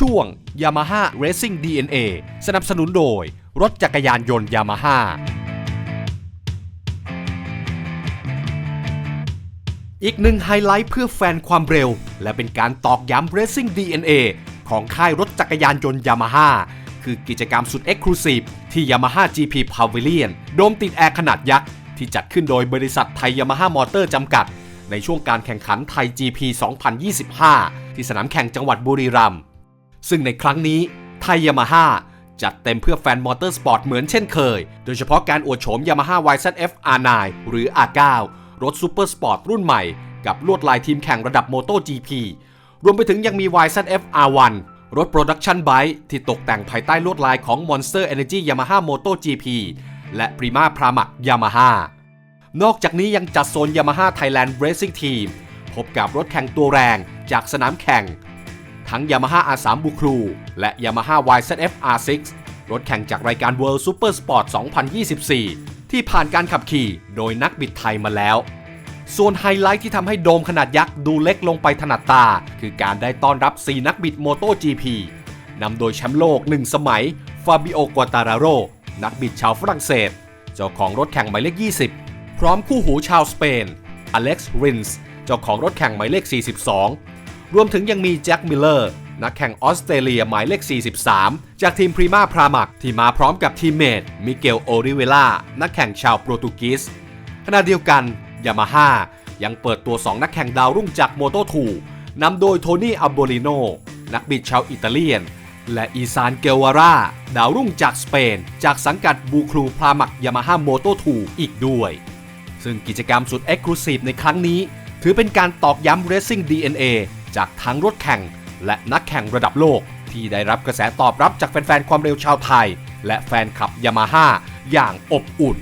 ช่วง Yamaha Racing DNA สนับสนุนโดย รถจักรยานยนต์ Yamaha อีกหนึ่งไฮไลท์เพื่อแฟนความเร็ว และเป็นการตอกย้ำ Racing DNA ของค่ายรถจักรยานยนต์ Yamaha คือกิจกรรมสุด Exclusive ที่ Yamaha GP Pavilion โดมติดแอร์ขนาดยักษ์ ที่จัดขึ้นโดยบริษัทไทย Yamaha Motor จำกัด ในช่วงการแข่งขันไทย GP 2025 ที่สนามแข่งจังหวัดบุรีรัมย์ ซึ่งในครั้งนี้ไทย Yamaha จัดเต็มเพื่อแฟนมอเตอร์สปอร์ตเหมือนเช่นเคย โดยเฉพาะการอวดโฉม Yamaha YZF R9 หรือ R9 รถซูเปอร์สปอร์ตรุ่นใหม่ กับลวดลายทีมแข่งระดับ MotoGP รวมไปถึงยังมี YZF R1 รถโปรดักชันไบค์ที่ตกแต่งภายใต้ลวดลายของ Monster Energy Yamaha MotoGP และ Prima Pramac Yamaha นอกจากนี้ยังจัดโซน Yamaha Thailand Racing Team พบกับรถแข่งตัวแรงจากสนามแข่ง ทั้ง Yamaha R3 b u c r u และ Yamaha YZF R6 รถแข่งจากรายการ World Super Sport 2024 ที่ผ่านการขับขี่โดยนักบิดไทยมาแล้ว ส่วนไฮไลท์ที่ทำให้โดมขนาดยักษ์ดูเล็กลงไปถนัดตา คือการได้ต้อนรับ 4 นักบิด MotoGP นำโดยแชมป์โลก 1 สมัย ฟาบิโอกวตาราโร นักบิดชาวฝรั่งเศส เจ้าของรถแข่งหมายเลข 20 พร้อมคู่หูชาวสเปน อเล็กซ์ รินส์ เจ้าของรถแข่งหมายเลข 42 รวมถึงยังมีแจ็คมิลเลอร์นักแข่งออสเตรเลียหมายเลข 43 จากทีมพรีมาพรามักที่มาพร้อมกับทีมเมทมิเกลโอริเวล่านักแข่งชาวโปรตุเกสขณะเดียวกันยามาฮ่ายังเปิดตัว 2 นักแข่งดาวรุ่งจากโมโต2นำโดยโทนี่อัลโบลิโนนักบิดชาวอิตาเลียน และอีซานเกลวาร่าดาวรุ่งจากสเปน จากสังกัดบูครูพรามักยามาฮ่าโมโต2อีกด้วย ซึ่งกิจกรรมสุด Exclusive ในครั้งนี้ ถือเป็นการตอกย้ำ Racing DNA จากทั้งรถแข่ง และนักแข่งระดับโลก ที่ได้รับกระแสตอบรับจากแฟนๆความเร็วชาวไทย และแฟนคลับยามาฮ่าอย่างอบอุ่น